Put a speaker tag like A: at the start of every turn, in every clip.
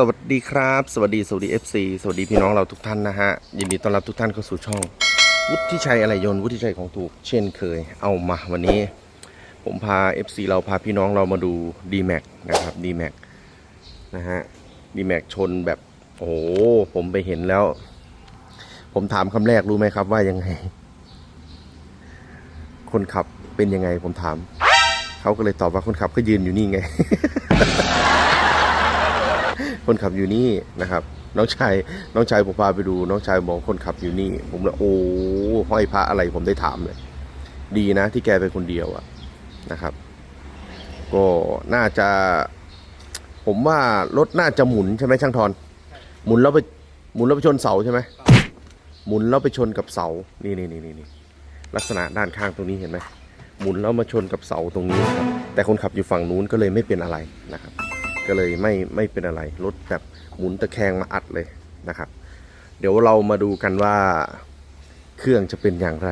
A: สวัสดีครับ สวัสดีสวัสดี FC สวัสดีพี่น้องเราทุกท่านนะฮะยินดีต้อนรับทุกท่านเข้าสู่ช่อง วุฒิชัยอะไรยนต์วุฒิชัยของถูก เช่นเคย เอามาวันนี้ ผมพา FC เราพาพี่น้องเรามาดู d m a x นะครับ d m a x นะฮะ d m a x ชนแบบ โอ้โหผมไปเห็นแล้ว ผมถามคำแรกรู้ไหมครับว่ายังไง คนขับเป็นยังไงผมถาม เขาก็เลยตอบว่าคนขับก็ยืนอยู่นี่ไง คนขับอยู่นี่นะครับ น้องชายน้องชายผมพาไปดู น้องชายบอกคนขับอยู่นี่ ผมเลยโอ้ห้อยพระอะไรผมได้ถามเลย ดีนะ ที่แกเป็นคนเดียวอะนะครับ ก็น่าจะ ผมว่ารถน่าจะหมุนใช่ไหมช่างทอนหมุนแล้วไปหมุนแล้วไปชนเสาใช่ไหมหมุนแล้วไปชนกับเสา นี่นี่นี่นี่นี่ลักษณะด้านข้างตรงนี้เห็นไหมหมุนแล้วมาชนกับเสาตรงนี้ครับ แต่คนขับอยู่ฝั่งนู้นก็เลยไม่เป็นอะไรนะครับ ก็เลยไม่ไม่เป็นอะไรรถแบบหมุนตะแคงมาอัดเลยนะครับ เดี๋ยวเรามาดูกันว่าเครื่องจะเป็นอย่างไร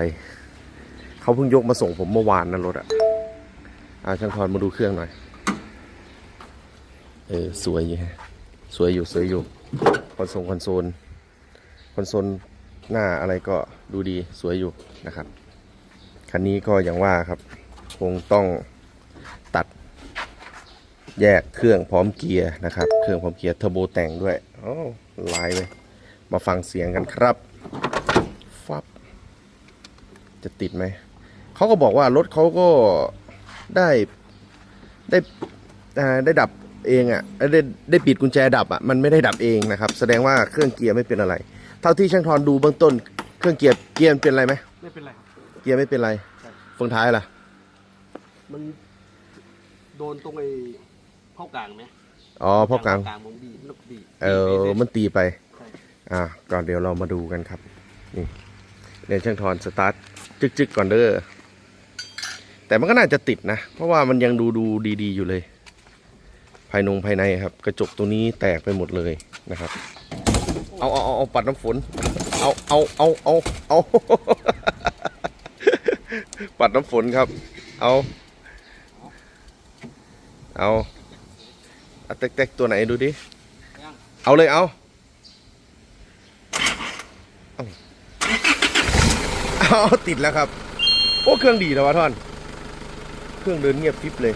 A: เขาเพิ่งยกมาส่งผมเมื่อวานนะรถอะอาช่างทอนมาดูเครื่องหน่อย เออสวยอยู่ฮะสวยอยู่สวยอยู่คอนโซลคอนโซลคอนโซลหน้าอะไรก็ดูดีสวยอยู่นะครับ คันนี้ก็อย่างว่าครับ คงต้องตัด แยกเครื่องพร้อมเกียร์นะครับ เครื่องพร้อมเกียร์เทอร์โบแต่งด้วยโอ้ลายเลยมาฟังเสียงกันครับฟับจะติดไหม เขาก็บอกว่ารถเขาก็ได้ได้อ่าได้ดับเองอะ่ะได้ได้ปิดกุญแจดับอะ่ะมันไม่ได้ดับเองนะครับ แสดงว่าเครื่องเกียร์ไม่เป็นอะไร เท่าที่ช่างทอนดูเบื้องต้น เครื่องเกียร์เกียร์มันเป็นอะไรไหม
B: ไม่เป็นไรครับ
A: เกียร์ไม่เป็นไร
B: ใช่
A: เฟืองท้ายล่ะ
B: มันโดนตรงไอ้ เข้ากลางไหม
A: อ๋อเพราะกลาง
B: กลางมันบีบนกบีบ
A: เออมันตีไป
B: ใช่
A: อ่าก่อนเดี๋ยวเรามาดูกันครับนี่เรียนช่างทอนสตาร์ทจึกๆก่อนเด้อแต่มันก็น่าจะติดนะ เพราะว่ามันยังดูดูดีๆอยู่เลย ภายนงภายในครับ กระจกตัวนี้แตกไปหมดเลยนะครับ เอาเอาเอาเอาปัดน้ำฝน เอาเอาเอาเอาเอาปัดน้ำฝนครับ เอา เอา เอาเต็กๆตัวไหนดูดิ
B: ยัง
A: เอาเลยเอาเอาเอาติดแล้วครับ โอ้เครื่องดีแล้ววะท่อน เครื่องเดินเงียบฟิบเลย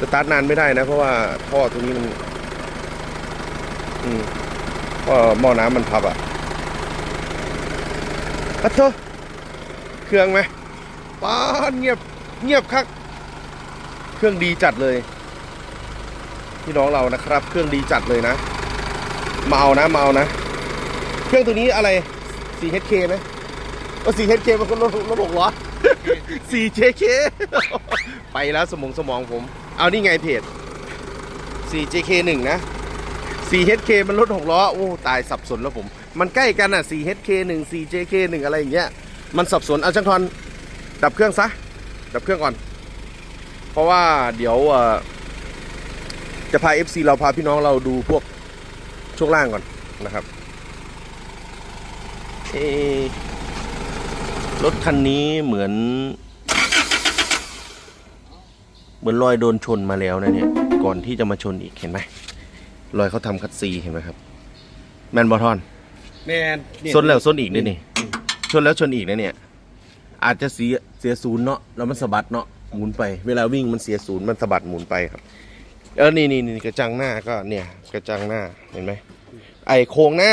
A: สตาร์ทนานไม่ได้นะ เพราะว่าท่อตัวนี้มัน อืมเพราะหม้อน้ำมันพับอะอัดโทเครื่องไหมป้านเงียบเงียบคัก เครื่องดีจัดเลย พี่น้องเรานะครับ เครื่องดีจัดเลยนะ มาเอานะมาเอานะ เครื่องตัวนี้อะไร 4HK ไหมก็ 4HK มันก็รถรถหกล้อ 4JK ไปแล้วสมองสมองผม เอานี่ไงเพจ 4JK 1นะ 4HK มันรถหกล้อ โอ้ ตายสับสนแล้วผม มันใกล้กันอะ 4HK 1 4JK 1อะไรอย่างเงี้ย มันสับสน เอาช่างทอนดับเครื่องซะ ดับเครื่องก่อน เพราะว่าเดี๋ยวอ่อ จะพา FC เราพาพี่น้องเราดูพวกช่วงล่างก่อนนะครับเอะรถคันนี้เหมือน เหมือนรอยโดนชนมาแล้วนะเนี่ย ก่อนที่จะมาชนอีกเห็นไหมรอยเขาทำคัดซีเห็นไหมครับ แมนบอทอน
B: แมนเนี่ย
A: ส้นแล้วส้นอีกนี่นี่ชนแล้วชนอีกนะเนี่ย อาจจะเสียเสียศูนย์เนาะแล้วมันสะบัดเนาะหมุนไป เวลาวิ่งมันเสียศูนย์มันสะบัดหมุนไปครับ เออนี่นี่นี่กระจังหน้าก็เนี่ยกระจังหน้าเห็นไหมไอโครงหน้า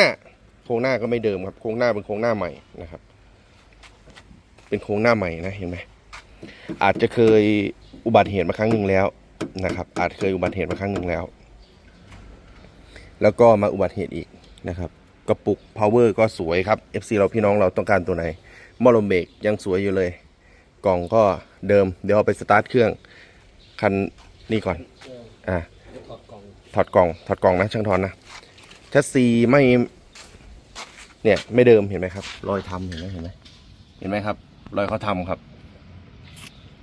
A: โครงหน้าก็ไม่เดิมครับ โครงหน้าเป็นโครงหน้าใหม่นะครับ เป็นโครงหน้าใหม่นะเห็นไหมอาจจะเคยอุบัติเหตุมาครั้งหนึ่งแล้วนะครับ อาจเคยอุบัติเหตุมาครั้งหนึ่งแล้ว แล้วก็มาอุบัติเหตุอีกนะครับกระปุก power ก็สวยครับ FC เราพี่น้องเราต้องการตัวไหนมอลเบรกยังสวยอยู่เลย กล่องก็เดิม เดี๋ยวเอาไปสตาร์ทเครื่อง คันนี้ก่อน อ่า
B: ถอดกล่อง
A: ถอดกล่องถอดกล่องนะช่างทอนนะแชสซีไม่ เนี่ย ไม่เดิมเห็นไหมครับ รอยทำเห็นไหมเห็นไหมเห็นไหมครับ รอยเขาทำครับ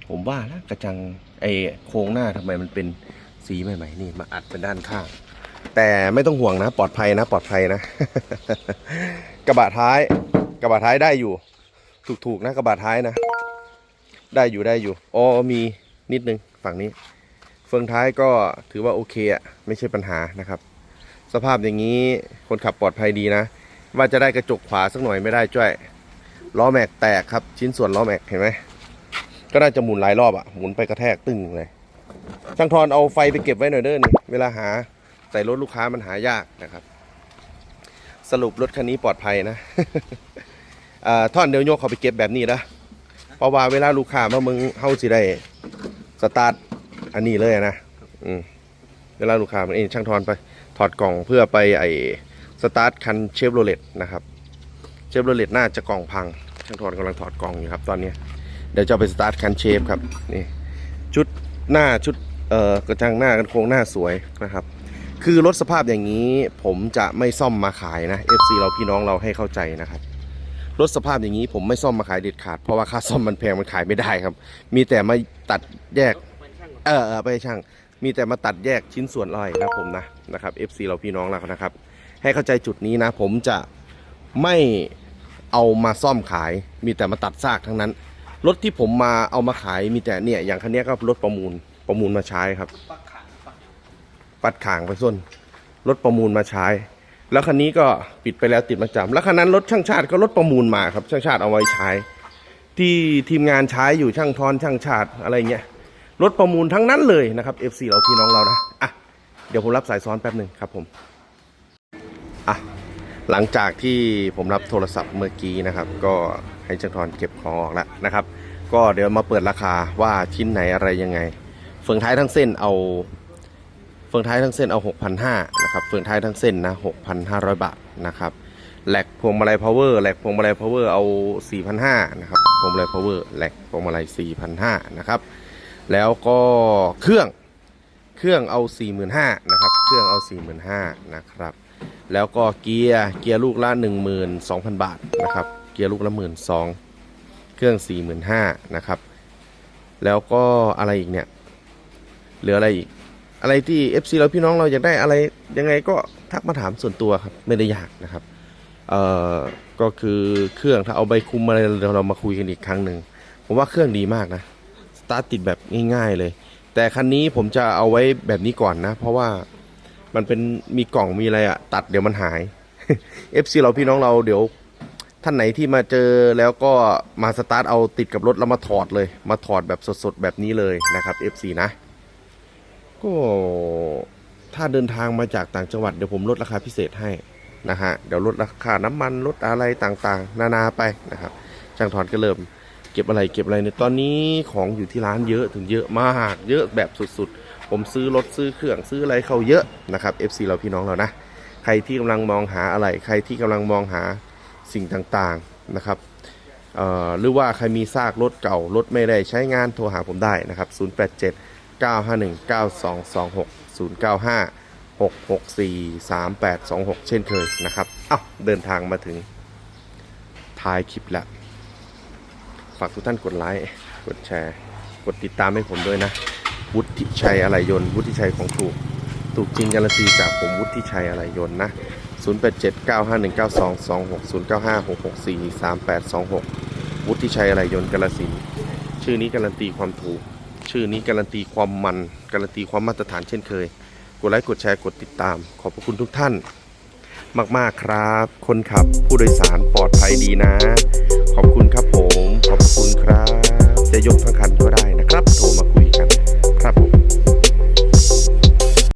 A: ผมว่านะกระจังไอโครงหน้าทำไมมันเป็นสีใหม่ๆนี่มาอัดเป็นด้านข้าง แต่ไม่ต้องห่วงนะ ปลอดภัยนะ ปลอดภัยนะ กระบะท้าย กระบะท้ายได้อยู่ ถูกๆนะกระบะท้ายนะ ได้อยู่ได้อยู่อ๋อมีนิดนึงฝั่งนี้ เฟืองท้ายก็ถือว่าโอเคอะไม่ใช่ปัญหานะครับ สภาพอย่างนี้คนขับปลอดภัยดีนะ ว่าจะได้กระจกขวาสักหน่อยไม่ได้จ้วยล้อแม็กแตกครับ ชิ้นส่วนล้อแม็กเห็นไหมก็น่าจะหมุนหลายรอบอะหมุนไปกระแทกตึงเลยช่างทอนเอาไฟไปเก็บไว้หน่อยเด้อนี่เวลาหาใส่รถลูกค้ามันหายากนะครับ สรุปรถคันนี้ปลอดภัยนะท่อนเดียวยกเขาไปเก็บแบบนี้นะเพราะว่าเวลาลูกค้ามามึงเฮาสิได้สตาร์ท อันนี้เลยนะอืมเวลาลูกค้ามันเองช่างทอนไปถอดกล่องเพื่อไปไอสตาร์ทคันเชฟโรเลตนะครับเชฟโรเลตน่าจะกล่องพัง ช่างทอนกำลังถอดกล่องอยู่ครับตอนนี้เดี๋ยวจะไปสตาร์ทคันเชฟครับนี่ชุดหน้าชุดเอ่อกระจังหน้ากันโครงหน้าสวยนะครับ คือรถสภาพอย่างนี้ผมจะไม่ซ่อมมาขายนะ FC เราพี่น้องเราให้เข้าใจนะครับรถสภาพอย่างนี้ผมไม่ซ่อมมาขายเด็ดขาดเพราะว่าค่าซ่อมมันแพงมันขายไม่ได้ครับ มีแต่มาตัดแยก เออเออไปช่าง มีแต่มาตัดแยกชิ้นส่วนอ้อยนะผมนะนะครับ FC เราพี่น้องเรานะครับ ให้เข้าใจจุดนี้นะ ผมจะไม่เอามาซ่อมขาย มีแต่มาตัดซากทั้งนั้น รถที่ผมมาเอามาขายมีแต่เนี่ย อย่างคันนี้ก็รถประมูลประมูลมาใช้ครับ
B: ปั
A: ดขางไปส้นรถประมูลมาใช้ แล้วคันนี้ก็ปิดไปแล้วติดมาจำแล้วคันนั้นรถช่างชาติก็รถประมูลมาครับ ช่างชาติเอาไว้ใช้ ที่ทีมงานใช้อยู่ช่างทอนช่างชาติอะไรเงี้ย รถประมูลทั้งนั้นเลยนะครับ FC เราพี่น้องเรานะอะเดี๋ยวผมรับสายซ้อนแป๊บหนึ่งครับผมอะหลังจากที่ผมรับโทรศัพท์เมื่อกี้นะครับ ก็ให้ช่างทอนเก็บของออกแล้วนะครับ ก็เดี๋ยวมาเปิดราคาว่าชิ้นไหนอะไรยังไงเฟืองท้ายทั้งเส้นเอาเฟืองท้ายทั้งเส้นเอา6,500นะครับเฟืองท้ายทั้งเส้นนะ6,500 บาทนะครับแหลกพวงมาลัยพาวเวอร์แหลกพวงมาลัยพาวเวอร์เอา4,500นะครับพวงมาลัยพาวเวอร์แหลกพวงมาลัย4,500นะครับ แล้วก็เครื่องเครื่องเอา 45,000นะครับ เครื่องเอา 45,000นะครับ แล้วก็เกียร์เกียร์ลูกละ12,000 บาทนะครับ เกียร์ลูกละ1 2 0 0เครื่อง 45,000นะครับ แล้วก็อะไรอีกเนี่ยเหลืออะไรอีก อะไรที่ FC เราพี่น้องเราอยากได้อะไรยังไงก็ทักมาถามส่วนตัวครับไม่ได้ยากนะครับเอ่อก็คือเครื่องถ้าเอาใบคุมอะไรเรามาคุยกันอีกครั้งหนึ่งผมว่าเครื่องดีมากนะ ตาร์ทติดแบบง่ายๆเลย แต่คันนี้ผมจะเอาไว้แบบนี้ก่อนนะ เพราะว่ามันเป็นมีกล่องมีอะไรอะตัดเดี๋ยวมันหาย FC เราพี่น้องเราเดี๋ยวท่านไหนที่มาเจอแล้วก็มาสตาร์ทเอาติดกับรถแล้วมาถอดเลย มาถอดแบบสดๆแบบนี้เลยนะครับ FC นะ ก็ถ้าเดินทางมาจากต่างจังหวัดเดี๋ยวผมลดราคาพิเศษให้นะฮะเดี๋ยวลดราคาน้ำมันลดอะไรต่างๆ นานาไปนะครับช่างถอนก็เริ่ม เก็บอะไรเก็บอะไรในตอนนี้ของอยู่ที่ร้านเยอะถึงเยอะมาก เยอะแบบสุดๆ ผมซื้อรถซื้อเครื่องซื้ออะไรเข้าเยอะนะครับ FC เราพี่น้องเรานะ ใครที่กำลังมองหาอะไร ใครที่กำลังมองหาสิ่งต่างๆนะครับหรือว่าใครมีซากรถเก่ารถไม่ได้ใช้งานโทรหาผมได้นะครับ 087 951 9226 095 664 3826 เช่นเคยนะครับอ้าวเดินทางมาถึงท้ายคลิปแล้ว ฝากทุกท่านกดไลค์ กดแชร์ กดติดตามให้ผมด้วยนะ วุฒิชัยอะไรยนวุฒิชัยของถูก ถูกจริงการันตีจากผมวุฒิชัยอะไรยนต์นะ 0879519226 095664 3826 วุฒิชัยอะไรยนกาลสินชื่อนี้การันตีความถูก ชื่อนี้การันตีความมัน การันตีความมาตรฐานเช่นเคย กดไลค์ กดแชร์ กดติดตาม ขอบพระคุณทุกท่านมาก ๆ ครับ คนขับผู้โดยสารปลอดภัยดีนะ ขอบคุณครับผม ขอบคุณครับ จะยกทั้งคันก็ได้นะครับ โทรมาคุยกัน